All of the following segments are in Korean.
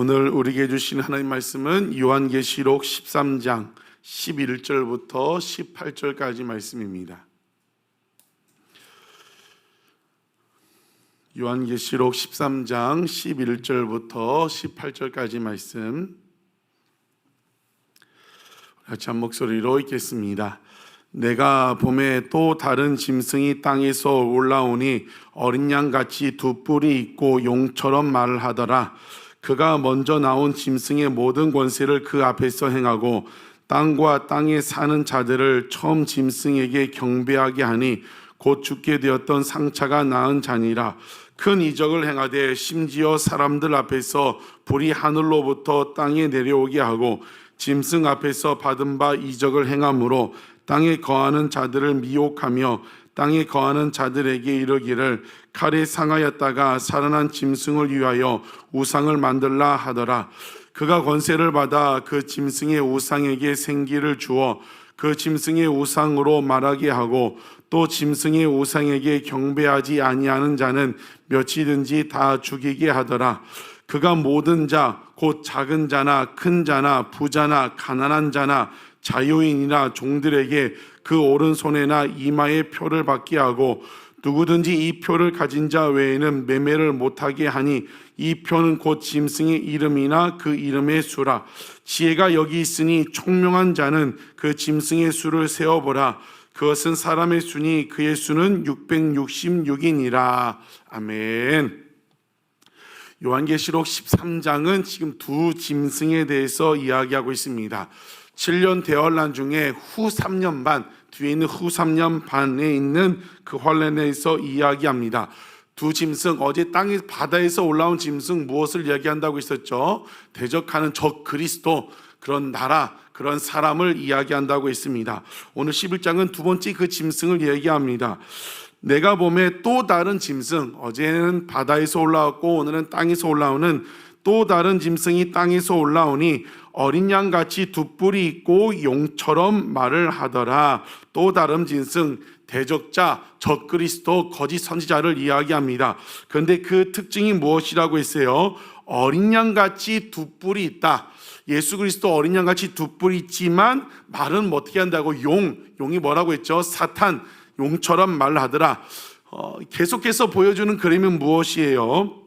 오늘 우리에게 주신 하나님 말씀은 요한계시록 13장 11절부터 18절까지 말씀입니다. 요한계시록 13장 11절부터 18절까지 말씀 같이 한 목소리로 읽겠습니다. 내가 봄에 또 다른 짐승이 땅에서 올라오니 어린 양 같이 두 뿔이 있고 용처럼 말을 하더라. 그가 먼저 나온 짐승의 모든 권세를 그 앞에서 행하고 땅과 땅에 사는 자들을 처음 짐승에게 경배하게 하니 곧 죽게 되었던 상처가 나은 자니라. 큰 이적을 행하되 심지어 사람들 앞에서 불이 하늘로부터 땅에 내려오게 하고 짐승 앞에서 받은 바 이적을 행함으로 땅에 거하는 자들을 미혹하며 땅에 거하는 자들에게 이르기를 칼에 상하였다가 살아난 짐승을 위하여 우상을 만들라 하더라. 그가 권세를 받아 그 짐승의 우상에게 생기를 주어 그 짐승의 우상으로 말하게 하고 또 짐승의 우상에게 경배하지 아니하는 자는 몇이든지 다 죽이게 하더라. 그가 모든 자, 곧 작은 자나 큰 자나 부자나 가난한 자나 자유인이나 종들에게 그 오른손에나 이마에 표를 받게 하고 누구든지 이 표를 가진 자 외에는 매매를 못하게 하니 이 표는 곧 짐승의 이름이나 그 이름의 수라 지혜가 여기 있으니 총명한 자는 그 짐승의 수를 세어보라 그것은 사람의 수니 그의 수는 666이니라 아멘. 요한계시록 13장은 지금 두 짐승에 대해서 이야기하고 있습니다. 7년 대환란 중에 후 3년 반 뒤에 있는 후 3년 반에 있는 그 환란에서 이야기합니다. 두 짐승 어제 땅에 바다에서 올라온 짐승 무엇을 이야기한다고 했었죠? 대적하는 적 그리스도 그런 나라 그런 사람을 이야기한다고 했습니다. 오늘 11장은 두 번째 그 짐승을 이야기합니다. 내가 봄에 또 다른 짐승 어제는 바다에서 올라왔고 오늘은 땅에서 올라오는 또 다른 짐승이 땅에서 올라오니 어린 양 같이 두 뿔이 있고 용처럼 말을 하더라. 또 다른 짐승 대적자 적 그리스도 거짓 선지자를 이야기합니다. 그런데 그 특징이 무엇이라고 했어요? 어린 양 같이 두 뿔이 있다. 예수 그리스도 어린 양 같이 두 뿔이 있지만 말은 뭐 어떻게 한다고 용 용이 뭐라고 했죠? 사탄 용처럼 말하더라. 어, 계속해서 보여주는 그림은 무엇이에요?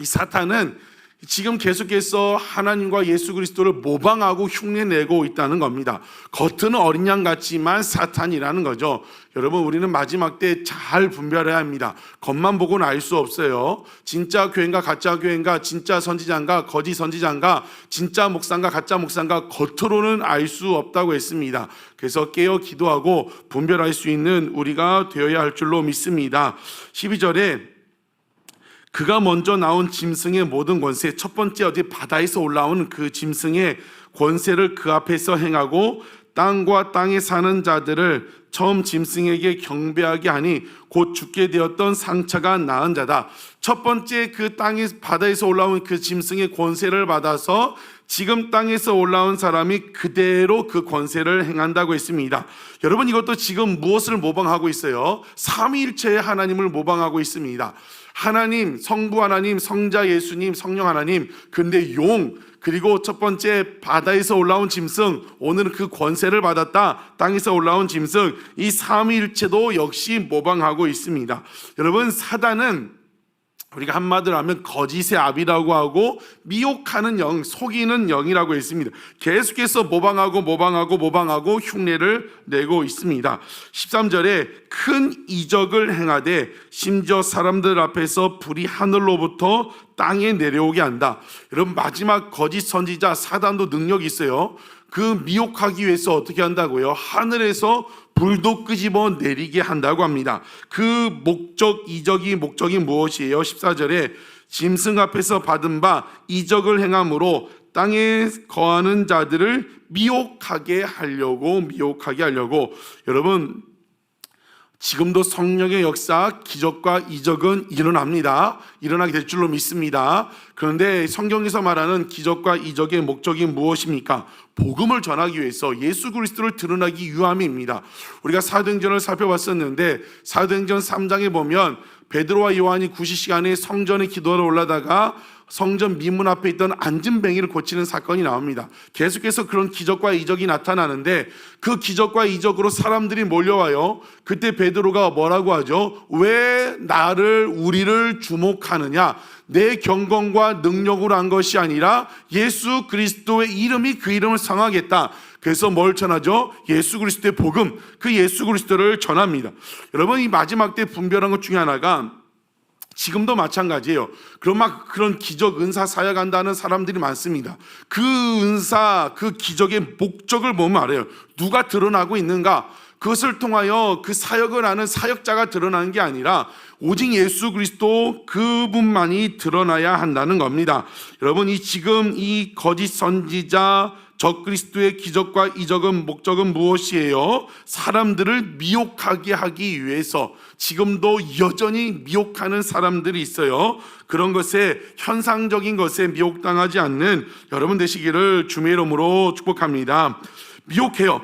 이 사탄은 지금 계속해서 하나님과 예수 그리스도를 모방하고 흉내내고 있다는 겁니다. 겉은 어린 양 같지만 사탄이라는 거죠. 여러분, 우리는 마지막 때 잘 분별해야 합니다. 겉만 보고는 알 수 없어요. 진짜 교회인가 가짜 교회인가 진짜 선지자인가 거짓 선지자인가 진짜 목사인가 가짜 목사인가 겉으로는 알 수 없다고 했습니다. 그래서 깨어 기도하고 분별할 수 있는 우리가 되어야 할 줄로 믿습니다. 12절에 그가 먼저 나온 짐승의 모든 권세 첫 번째 어디 바다에서 올라온 그 짐승의 권세를 그 앞에서 행하고 땅과 땅에 사는 자들을 처음 짐승에게 경배하게 하니 곧 죽게 되었던 상처가 나은 자다. 첫 번째 그 땅에 바다에서 올라온 그 짐승의 권세를 받아서 지금 땅에서 올라온 사람이 그대로 그 권세를 행한다고 했습니다. 여러분 이것도 지금 무엇을 모방하고 있어요? 삼위일체의 하나님을 모방하고 있습니다. 하나님, 성부 하나님, 성자 예수님, 성령 하나님. 근데 용 그리고 첫 번째 바다에서 올라온 짐승 오늘은 그 권세를 받았다. 땅에서 올라온 짐승 이 삼위일체도 역시 모방하고 있습니다. 여러분 사단은 우리가 한마디로 하면 거짓의 압이라고 하고 미혹하는 영, 속이는 영이라고 했습니다. 계속해서 모방하고 모방하고 모방하고 흉내를 내고 있습니다. 13절에 큰 이적을 행하되 심지어 사람들 앞에서 불이 하늘로부터 땅에 내려오게 한다. 여러분 마지막 거짓 선지자 사단도 능력이 있어요. 그 미혹하기 위해서 어떻게 한다고요? 하늘에서 불도 끄집어 내리게 한다고 합니다. 그 목적, 이적이 목적이 무엇이에요? 14절에 짐승 앞에서 받은 바 이적을 행함으로 땅에 거하는 자들을 미혹하게 하려고 미혹하게 하려고 여러분 지금도 성령의 역사, 기적과 이적은 일어납니다. 일어나게 될 줄로 믿습니다. 그런데 성경에서 말하는 기적과 이적의 목적이 무엇입니까? 복음을 전하기 위해서 예수 그리스도를 드러나기 위함입니다. 우리가 사도행전을 살펴봤었는데 사도행전 3장에 보면 베드로와 요한이 구시 시간에 성전에 기도하러 올라다가 성전 미문 앞에 있던 안진뱅이를 고치는 사건이 나옵니다. 계속해서 그런 기적과 이적이 나타나는데 그 기적과 이적으로 사람들이 몰려와요. 그때 베드로가 뭐라고 하죠? 왜 나를 우리를 주목하느냐? 내 경건과 능력으로 한 것이 아니라 예수 그리스도의 이름이 그 이름을 상하겠다. 그래서 뭘 전하죠? 예수 그리스도의 복음, 그 예수 그리스도를 전합니다. 여러분 이 마지막 때 분별한 것 중에 하나가 지금도 마찬가지예요. 그런 막 그런 기적 은사 사역한다는 사람들이 많습니다. 그 은사 그 기적의 목적을 보면 알아요. 누가 드러나고 있는가? 그것을 통하여 그 사역을 하는 사역자가 드러나는 게 아니라 오직 예수 그리스도 그분만이 드러나야 한다는 겁니다. 여러분 이 지금 이 거짓 선지자 적 그리스도의 기적과 이적은 목적은 무엇이에요? 사람들을 미혹하게 하기 위해서 지금도 여전히 미혹하는 사람들이 있어요. 그런 것에 현상적인 것에 미혹당하지 않는 여러분 되시기를 주의 이름으로 축복합니다. 미혹해요.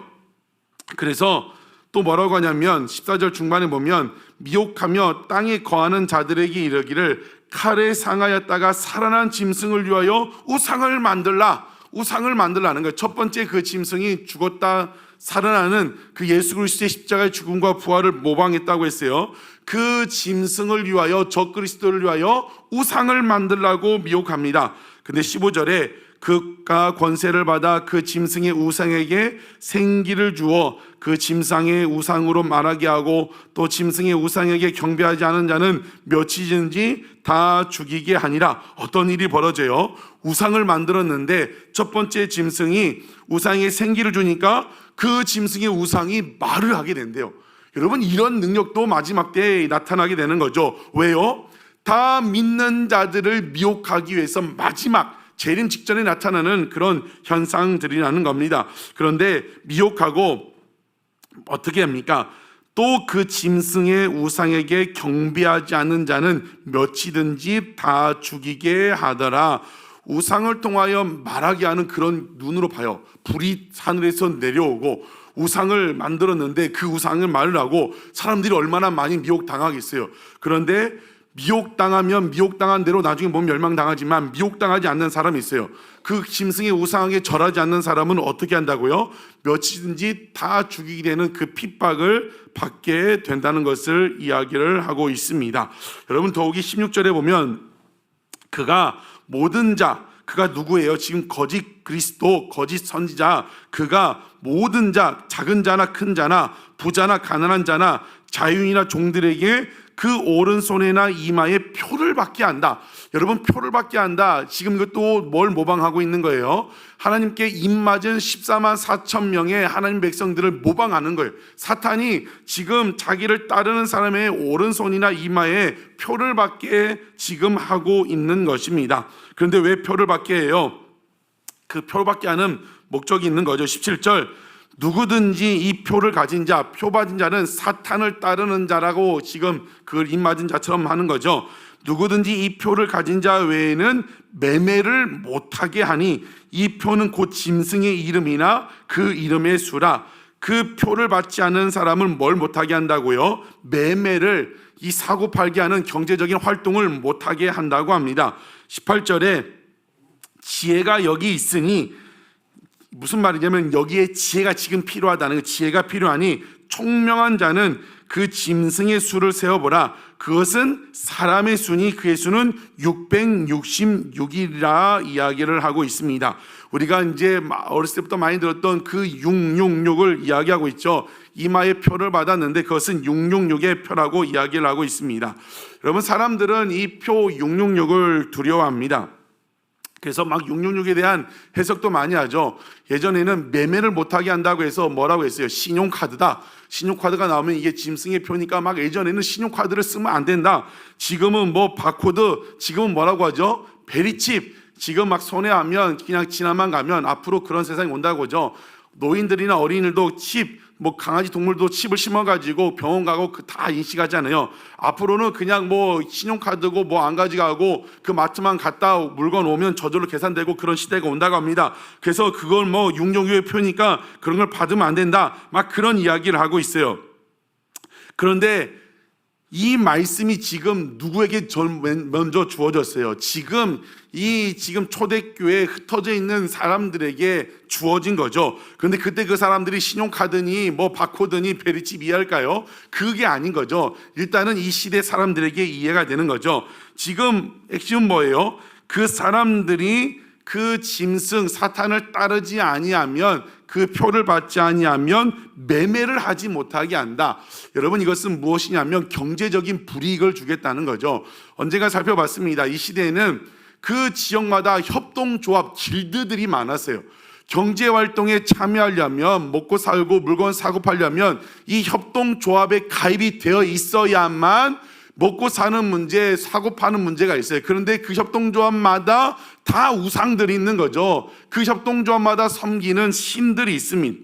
그래서 또 뭐라고 하냐면 14절 중반에 보면 미혹하며 땅에 거하는 자들에게 이르기를 칼에 상하였다가 살아난 짐승을 위하여 우상을 만들라 우상을 만들라는 거예요. 첫 번째 그 짐승이 죽었다 살아나는 그 예수 그리스도의 십자가의 죽음과 부활을 모방했다고 했어요. 그 짐승을 위하여 적 그리스도를 위하여 우상을 만들라고 미혹합니다. 근데 15절에 그가 권세를 받아 그 짐승의 우상에게 생기를 주어 그 짐승의 우상으로 말하게 하고 또 짐승의 우상에게 경배하지 않은 자는 며칠인지 다 죽이게 하니라. 어떤 일이 벌어져요? 우상을 만들었는데 첫 번째 짐승이 우상에 생기를 주니까 그 짐승의 우상이 말을 하게 된대요. 여러분 이런 능력도 마지막 때에 나타나게 되는 거죠. 왜요? 다 믿는 자들을 미혹하기 위해서 마지막 재림 직전에 나타나는 그런 현상들이라는 겁니다. 그런데 미혹하고 어떻게 합니까? 또 그 짐승의 우상에게 경배하지 않는 자는 몇이든지 다 죽이게 하더라. 우상을 통하여 말하게 하는 그런 눈으로 봐요. 불이 하늘에서 내려오고 우상을 만들었는데 그 우상을 말을 하고 사람들이 얼마나 많이 미혹당하겠어요. 그런데 미혹당하면 미혹당한 대로 나중에 몸 멸망당하지만 미혹당하지 않는 사람이 있어요. 그 짐승의 우상하게 절하지 않는 사람은 어떻게 한다고요? 며칠든지 다 죽이게 되는 그 핍박을 받게 된다는 것을 이야기를 하고 있습니다. 여러분 더욱이 16절에 보면 그가 모든 자 그가 누구예요? 지금 거짓 그리스도, 거짓 선지자, 그가 모든 자, 작은 자나 큰 자나 부자나 가난한 자나 자유인이나 종들에게 그 오른손에나 이마에 표를 받게 한다. 여러분 표를 받게 한다. 지금 이것도 뭘 모방하고 있는 거예요. 하나님께 입맞은 14만 4천 명의 하나님 백성들을 모방하는 거예요. 사탄이 지금 자기를 따르는 사람의 오른손이나 이마에 표를 받게 지금 하고 있는 것입니다. 그런데 왜 표를 받게 해요? 그 표를 받게 하는 목적이 있는 거죠. 17절 누구든지 이 표를 가진 자, 표 받은 자는 사탄을 따르는 자라고 지금 그걸 입맞은 자처럼 하는 거죠. 누구든지 이 표를 가진 자 외에는 매매를 못하게 하니 이 표는 곧 짐승의 이름이나 그 이름의 수라. 그 표를 받지 않는 사람을 뭘 못하게 한다고요? 매매를 이 사고 팔게 하는 경제적인 활동을 못하게 한다고 합니다. 18절에 지혜가 여기 있으니 무슨 말이냐면 여기에 지혜가 지금 필요하다는 거 지혜가 필요하니 총명한 자는 그 짐승의 수를 세어보라. 그것은 사람의 수니 그의 수는 666이라 이야기를 하고 있습니다. 우리가 이제 어렸을 때부터 많이 들었던 그 666을 이야기하고 있죠. 이마에 표를 받았는데 그것은 666의 표라고 이야기를 하고 있습니다. 여러분 사람들은 이 표 666을 두려워합니다 그래서 막 666에 대한 해석도 많이 하죠. 예전에는 매매를 못하게 한다고 해서 뭐라고 했어요? 신용카드다. 신용카드가 나오면 이게 짐승의 표니까 막 예전에는 신용카드를 쓰면 안 된다. 지금은 뭐 바코드, 지금은 뭐라고 하죠? 베리칩. 지금 막 손에 하면 그냥 지나만 가면 앞으로 그런 세상이 온다고 하죠. 노인들이나 어린이들도 칩, 뭐 강아지 동물도 칩을 심어가지고 병원 가고 그다 인식하잖아요. 앞으로는 그냥 뭐 신용카드고 뭐 안 가져가고 그 마트만 갔다 물건 오면 저절로 계산되고 그런 시대가 온다고 합니다. 그래서 그걸 뭐 육룡유의 표니까 그런 걸 받으면 안 된다. 막 그런 이야기를 하고 있어요. 그런데 이 말씀이 지금 누구에게 전- 먼저 주어졌어요? 지금 이 지금 초대교회에 흩어져 있는 사람들에게 주어진 거죠. 그런데 그때 그 사람들이 신용카드니 뭐 바코드니 베리칩 이해할까요? 그게 아닌 거죠. 일단은 이 시대 사람들에게 이해가 되는 거죠. 지금 핵심은 뭐예요? 그 사람들이 그 짐승 사탄을 따르지 아니하면 그 표를 받지 아니하면 매매를 하지 못하게 한다. 여러분 이것은 무엇이냐면 경제적인 불이익을 주겠다는 거죠. 언젠가 살펴봤습니다. 이 시대에는 그 지역마다 협동조합 길드들이 많았어요. 경제 활동에 참여하려면 먹고 살고 물건 사고 팔려면 이 협동조합에 가입이 되어 있어야만 먹고 사는 문제, 사고 파는 문제가 있어요. 그런데 그 협동조합마다 다 우상들이 있는 거죠. 그 협동조합마다 섬기는 신들이 있습니다.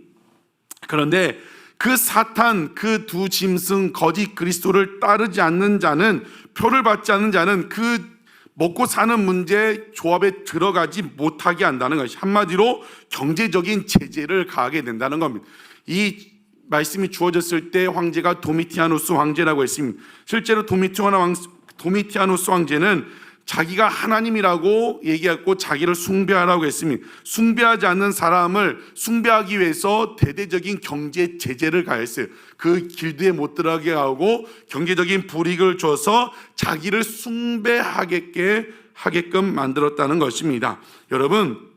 그런데 그 사탄, 그 두 짐승, 거짓 그리스도를 따르지 않는 자는 표를 받지 않는 자는 그 먹고 사는 문제 조합에 들어가지 못하게 한다는 것이 한마디로 경제적인 제재를 가하게 된다는 겁니다. 이 말씀이 주어졌을 때 황제가 도미티아누스 황제라고 했습니다. 실제로 도미티아누스 황제는 자기가 하나님이라고 얘기했고 자기를 숭배하라고 했습니다. 숭배하지 않는 사람을 숭배하기 위해서 대대적인 경제 제재를 가했어요. 그 길드에 못 들어가게 하고 경제적인 불이익을 줘서 자기를 숭배하게끔 하게끔 만들었다는 것입니다. 여러분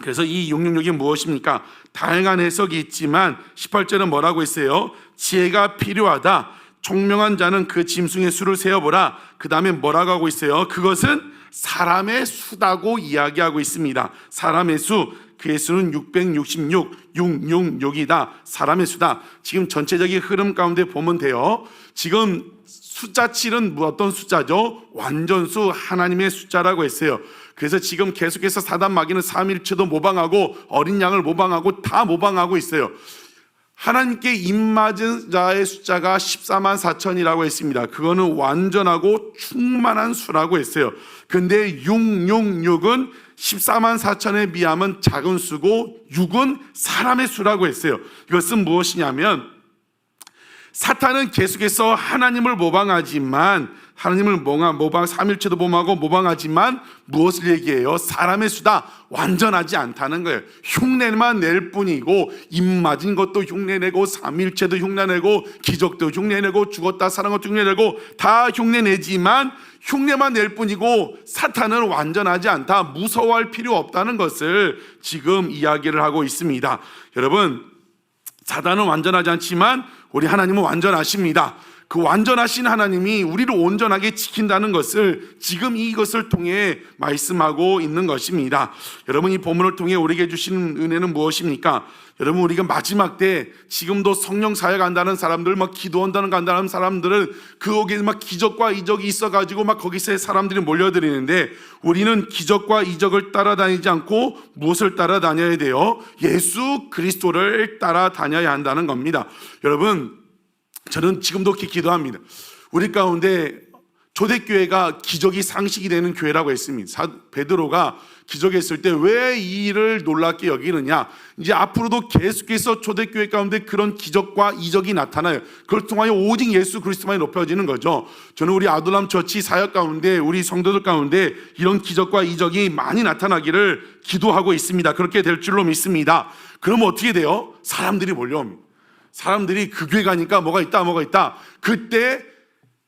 그래서 이 666이 무엇입니까? 다양한 해석이 있지만 18절은 뭐라고 했어요? 지혜가 필요하다. 총명한 자는 그 짐승의 수를 세어보라. 그 다음에 뭐라고 하고 있어요? 그것은 사람의 수다고 이야기하고 있습니다. 사람의 수, 그의 수는 666, 666이다. 사람의 수다. 지금 전체적인 흐름 가운데 보면 돼요. 지금 숫자 7은 뭐 어떤 숫자죠? 완전수 하나님의 숫자라고 했어요. 그래서 지금 계속해서 사단 마귀는 삼일체도 모방하고 어린 양을 모방하고 다 모방하고 있어요. 하나님께 입맞은 자의 숫자가 14만 4천이라고 했습니다. 그거는 완전하고 충만한 수라고 했어요. 근데 666은 14만 4천에 비하면 작은 수고 6은 사람의 수라고 했어요. 이것은 무엇이냐면 사탄은 계속해서 하나님을 모방하지만 하나님을 모방, 모방 삼일체도 모방하고 모방하지만 무엇을 얘기해요? 사람의 수다 완전하지 않다는 거예요. 흉내만 낼 뿐이고 입 맞은 것도 흉내내고 삼일체도 흉내내고 기적도 흉내내고 죽었다 살아난 것도 흉내내고 다 흉내내지만 흉내만 낼 뿐이고 사탄은 완전하지 않다. 무서워할 필요 없다는 것을 지금 이야기를 하고 있습니다. 여러분 사단은 완전하지 않지만 우리 하나님은 완전하십니다. 그 완전하신 하나님이 우리를 온전하게 지킨다는 것을 지금 이것을 통해 말씀하고 있는 것입니다. 여러분 이 본문을 통해 우리에게 주시는 은혜는 무엇입니까? 여러분 우리가 마지막 때 지금도 성령 사역 한다는 사람들 막 기도한다는 간다는 사람들은 그 거기에 막 기적과 이적이 있어 가지고 막 거기서 사람들이 몰려들이는데 우리는 기적과 이적을 따라다니지 않고 무엇을 따라다녀야 돼요? 예수 그리스도를 따라다녀야 한다는 겁니다. 여러분 저는 지금도 기도합니다. 우리 가운데 초대교회가 기적이 상식이 되는 교회라고 했습니다. 사- 베드로가 기적했을 때 왜 이 일을 놀랍게 여기느냐? 이제 앞으로도 계속해서 초대교회 가운데 그런 기적과 이적이 나타나요. 그걸 통하여 오직 예수 그리스도만이 높여지는 거죠. 저는 우리 아들람 처치 사역 가운데 우리 성도들 가운데 이런 기적과 이적이 많이 나타나기를 기도하고 있습니다. 그렇게 될 줄로 믿습니다. 그럼 어떻게 돼요? 사람들이 몰려옵니다. 사람들이 그 교회 가니까 뭐가 있다 뭐가 있다. 그때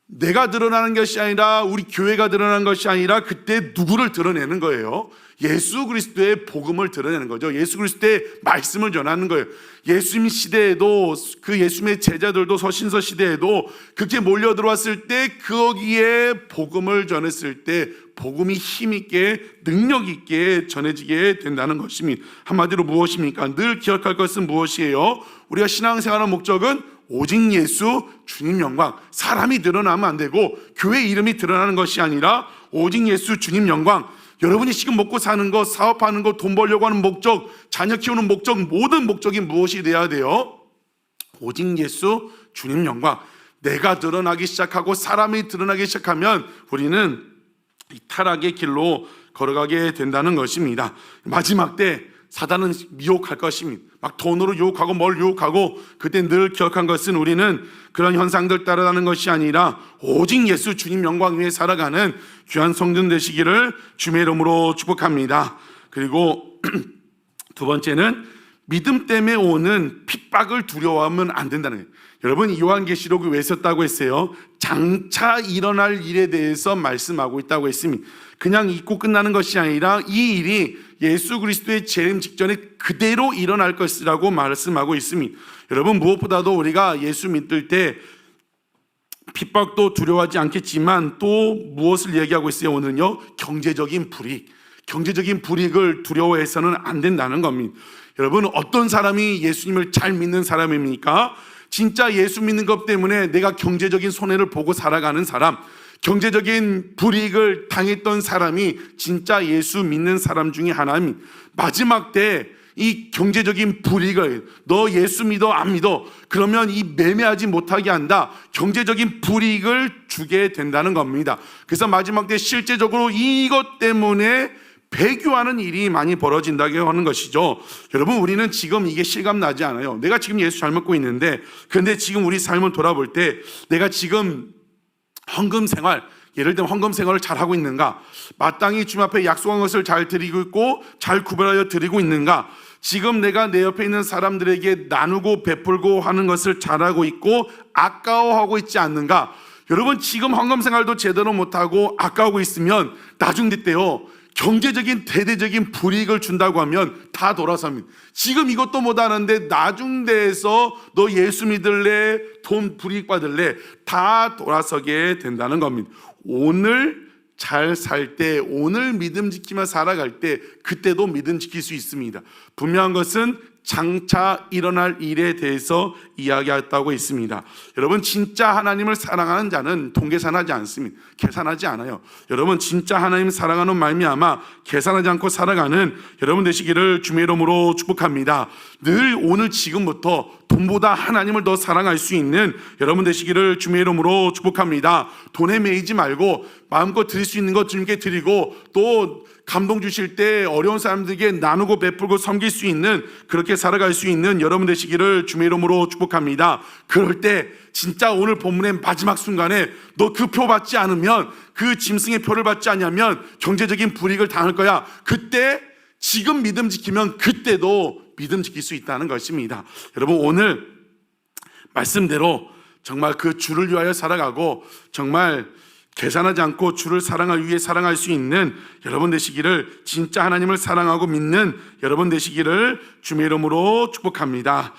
내가 드러나는 것이 아니라 우리 교회가 드러나는 것이 아니라 그때 누구를 드러내는 거예요? 예수 그리스도의 복음을 드러내는 거죠. 예수 그리스도의 말씀을 전하는 거예요. 예수님 시대에도 그 예수님의 제자들도 서신서 시대에도 그렇게 몰려 들어왔을 때 거기에 복음을 전했을 때 복음이 힘있게 능력 있게 전해지게 된다는 것입니다. 한마디로 무엇입니까? 늘 기억할 것은 무엇이에요? 우리가 신앙생활의 목적은 오직 예수 주님 영광 사람이 드러나면 안 되고 교회 이름이 드러나는 것이 아니라 오직 예수 주님 영광 여러분이 지금 먹고 사는 것 사업하는 것 돈 벌려고 하는 목적 자녀 키우는 목적 모든 목적이 무엇이 돼야 돼요? 오직 예수 주님 영광 내가 드러나기 시작하고 사람이 드러나기 시작하면 우리는 이 타락의 길로 걸어가게 된다는 것입니다. 마지막 때 사단은 미혹할 것입니다. 막 돈으로 유혹하고 뭘 유혹하고 그때 늘 기억한 것은 우리는 그런 현상들 따라가는 것이 아니라 오직 예수 주님 영광 위에 살아가는 귀한 성전 되시기를 주의 이름으로 축복합니다. 그리고 두 번째는 믿음 때문에 오는 핍박을 두려워하면 안 된다는 거예요. 여러분 요한계시록을 왜 썼다고 했어요? 장차 일어날 일에 대해서 말씀하고 있다고 했습니다. 그냥 잊고 끝나는 것이 아니라 이 일이 예수 그리스도의 재림 직전에 그대로 일어날 것이라고 말씀하고 있습니다. 여러분 무엇보다도 우리가 예수 믿을 때 핍박도 두려워하지 않겠지만 또 무엇을 얘기하고 있어요? 오늘은요 경제적인 불이익, 경제적인 불이익을 두려워해서는 안 된다는 겁니다. 여러분 어떤 사람이 예수님을 잘 믿는 사람입니까? 진짜 예수 믿는 것 때문에 내가 경제적인 손해를 보고 살아가는 사람, 경제적인 불이익을 당했던 사람이 진짜 예수 믿는 사람 중에 하나입니다. 마지막 때 이 경제적인 불이익을 너 예수 믿어 안 믿어 그러면 이 매매하지 못하게 한다 경제적인 불이익을 주게 된다는 겁니다. 그래서 마지막 때 실제적으로 이것 때문에 배교하는 일이 많이 벌어진다고 하는 것이죠. 여러분 우리는 지금 이게 실감 나지 않아요. 내가 지금 예수 잘 먹고 있는데 그런데 지금 우리 삶을 돌아볼 때 내가 지금 헌금 생활 예를 들면 헌금 생활을 잘 하고 있는가? 마땅히 주님 앞에 약속한 것을 잘 드리고 있고 잘 구별하여 드리고 있는가? 지금 내가 내 옆에 있는 사람들에게 나누고 베풀고 하는 것을 잘하고 있고 아까워하고 있지 않는가? 여러분 지금 헌금 생활도 제대로 못하고 아까워하고 있으면 나중 때요 경제적인 대대적인 불이익을 준다고 하면 다 돌아섭니다. 지금 이것도 못하는데 나중 대에서 너 예수 믿을래 돈 불이익 받을래 다 돌아서게 된다는 겁니다. 오늘 잘 살 때, 오늘 믿음 지키며 살아갈 때, 그때도 믿음 지킬 수 있습니다. 분명한 것은 장차 일어날 일에 대해서 이야기했다고 있습니다. 여러분 진짜 하나님을 사랑하는 자는 통계산하지 않습니다. 계산하지 않아요. 여러분 진짜 하나님 사랑하는 말미암아 계산하지 않고 살아가는 여러분 되시기를 주의 이름으로 축복합니다. 늘 오늘 지금부터 돈보다 하나님을 더 사랑할 수 있는 여러분 되시기를 주의 이름으로 축복합니다. 돈에 매이지 말고 마음껏 드릴 수 있는 것 주님께 드리고 또 감동 주실 때 어려운 사람들에게 나누고 베풀고 섬길 수 있는 그렇게 살아갈 수 있는 여러분 되시기를 주의 이름으로 축복합니다. 그럴 때 진짜 오늘 본문의 마지막 순간에 너 그 표 받지 않으면 그 짐승의 표를 받지 않으면 경제적인 불이익을 당할 거야. 그때 지금 믿음 지키면 그때도 믿음 지킬 수 있다는 것입니다. 여러분 오늘 말씀대로 정말 그 주를 위하여 살아가고 정말 계산하지 않고 주를 사랑할 위해 사랑할 수 있는 여러분 되시기를 진짜 하나님을 사랑하고 믿는 여러분 되시기를 주의 이름으로 축복합니다.